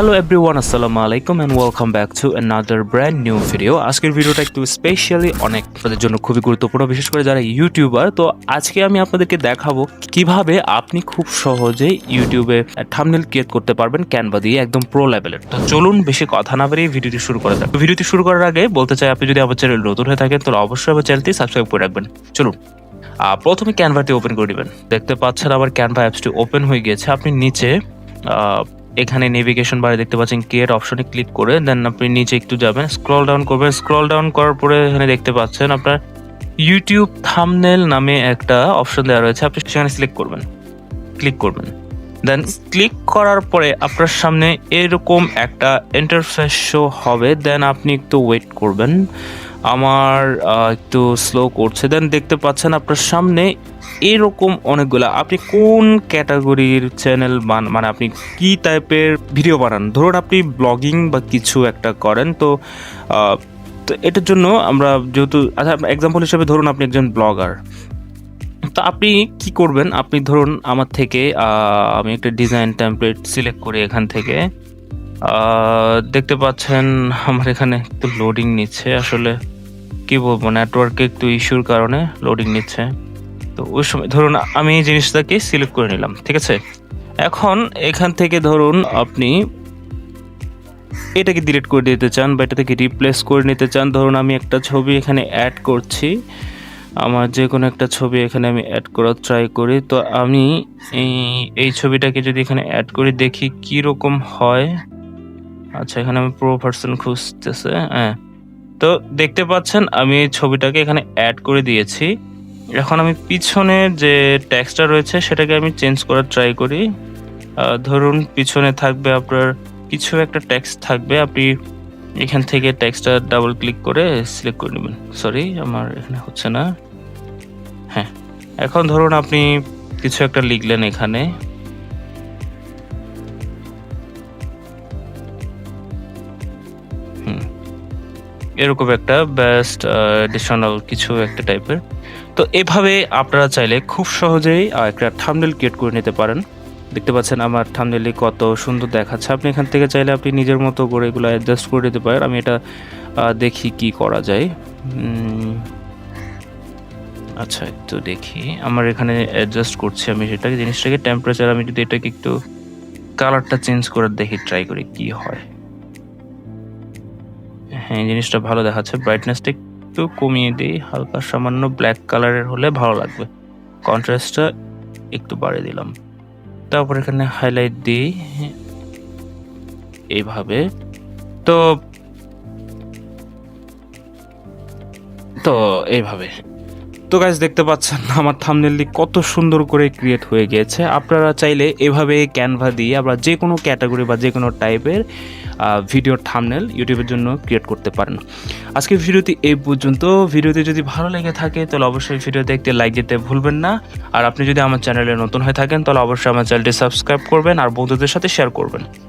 Hello everyone আসসালামু আলাইকুম and welcome back to another brand new video আজকের ভিডিওটা একটু স্পেশালি অনেক আপনাদের জন্য খুবই গুরুত্বপূর্ণ, বিশেষ করে যারা ইউটিউবার তো আজকে আমি আপনাদেরকে দেখাবো কীভাবে আপনি খুব সহজেই ইউটিউবে থামনেল ক্রিয়েট করতে পারবেন ক্যানভা দিয়ে একদম প্রো লেভেলের তো চলুন বেশি কথা না বেরিয়ে ভিডিওটি শুরু করা যাক। ভিডিওটি শুরু করার আগে বলতে চাই, আপনি যদি আমার চ্যানেল নতুন হয়ে থাকেন, তাহলে অবশ্যই আমার চ্যানেলটি সাবস্ক্রাইব করে রাখবেন। চলুন। প্রথমে ক্যানভাটি ওপেন করে দিবেন। দেখতে পাচ্ছেন আবার ক্যানভা অ্যাপসটি ওপেন হয়ে গিয়েছে। আপনি নিচে এখানে নেভিগেশন বারে দেখতে পাচ্ছেন ক্রিয়েট অপশনে ক্লিক করে দেন আপনি নিচে একটু যাবেন স্ক্রল ডাউন করবেন স্ক্রল ডাউন করার পরে এখানে দেখতে পাচ্ছেন আপনার ইউটিউব থামনেল নামে একটা অপশন দেওয়া রয়েছে, আপনি সেখানে সিলেক্ট করবেন ক্লিক করবেন। দেন ক্লিক করার পরে আপনার সামনে এরকম একটা ইন্টারফেস শো হবে দেন আপনি একটু ওয়েট করবেন। আমার একটু স্লো করছে। দেন দেখতে পাচ্ছেন আপনার সামনে এরকম অনেকগুলা। আপনি কোন ক্যাটাগরির চ্যানেল বান মানে আপনি কি টাইপের ভিডিও বানান? ধরুন আপনি ব্লগিং বা কিছু একটা করেন, তো তো এটার জন্য আমরা যেহেতু আচ্ছা এক্সাম্পল হিসেবে ধরুন আপনি একজন ব্লগার তো আপনি কি করবেন? আপনি ধরুন আমার থেকে আমি একটা ডিজাইন টেমপ্লেট সিলেক্ট করি এখান থেকে। দেখতে পাচ্ছেন আমার এখানে একটু লোডিং নিচ্ছে। আসলে কি বলব নেটওয়ার্কে একটু ইস্যুর কারণে লোডিং নিচ্ছে। তো ওই সময় ধরুন, আমি এই জিনিসটাকে সিলেক্ট করে নিলাম, ঠিক আছে? এখন এখান থেকে ধরুন, আপনি এটাকে ডিলিট করে দিতে চান বা এটা থেকে রিপ্লেস করে নিতে চান। ধরুন, আমি একটা ছবি এখানে অ্যাড করছি। আমার যে কোনো একটা ছবি এখানে আমি অ্যাড করার ট্রাই করি। তো আমি এই ছবিটাকে যদি এখানে অ্যাড করি, দেখি কি রকম হয়। আচ্ছা এখানে আমি প্রো ভার্সন খুঁজতেছে হ্যাঁ। তো দেখতে পাচ্ছেন, আমি ছবিটাকে এখানে অ্যাড করে দিয়েছি। এখন আমি পিছনে যে ট্যাক্সটা রয়েছে, সেটাকে আমি চেঞ্জ করার ট্রাই করি। ধরুন, পিছনে থাকবে আপনার কিছু একটা ট্যাক্স থাকবে, আপনি এখান থেকে ট্যাক্সটা ডাবল ক্লিক করে সিলেক্ট করে নেবেন। সরি আমার এখানে হচ্ছে না। হ্যাঁ এখন ধরুন, আপনি কিছু একটা লিখলেন এখানে। এরকম একটা বেস্ট এডিশনাল কিছু একটা টাইপের তো এভাবে আপনারা চাইলে খুব সহজেই একটা থামনেল ক্রিয়েট করে নিতে পারেন। দেখতে পাচ্ছেন আমার থামনেলে কত সুন্দর দেখাচ্ছে। আপনি এখান থেকে চাইলে আপনি নিজের মতো করে এগুলো অ্যাডজাস্ট করে দিতে পারেন। আমি এটা দেখি কি করা যায়। আচ্ছা একটু দেখি। আমার এখানে অ্যাডজাস্ট করছি আমি সেটাকে। জিনিসটাকে টেম্পারেচার আমি যদি এটাকে একটু কালারটা চেঞ্জ করে দেখি ট্রাই করি কি হয়। হ্যাঁ জিনিসটা ভালো দেখাচ্ছে। ব্রাইটনেসটা একটু কমিয়ে দিই, হালকা সামান্য ব্ল্যাক কালারের হলে ভালো লাগবে। কন্ট্রাস্টটা একটু বাড়িয়ে দিলাম। তারপর এখানে হাইলাইট দিই। এইভাবে। তো তো এইভাবে। তো গাইজ দেখতে পাচ্ছেন আমার থামনেলটি কত সুন্দর করে ক্রিয়েট হয়ে গিয়েছে। আপনারা চাইলে এভাবে ক্যানভা দিয়ে আমরা যে কোনো ক্যাটাগরি বা যে কোনো টাইপের ভিডিওর থামনেল ইউটিউবের জন্য ক্রিয়েট করতে পারেন। আজকে ভিডিওটি এই পর্যন্ত। ভিডিওটি যদি ভালো লেগে থাকে, তাহলে অবশ্যই ভিডিও দেখতে লাইক দিতে ভুলবেন না। আর আপনি যদি আমার চ্যানেলে নতুন হয়ে থাকেন, তাহলে অবশ্যই আমার চ্যানেলটি সাবস্ক্রাইব করবেন আর বন্ধুদের সাথে শেয়ার করবেন।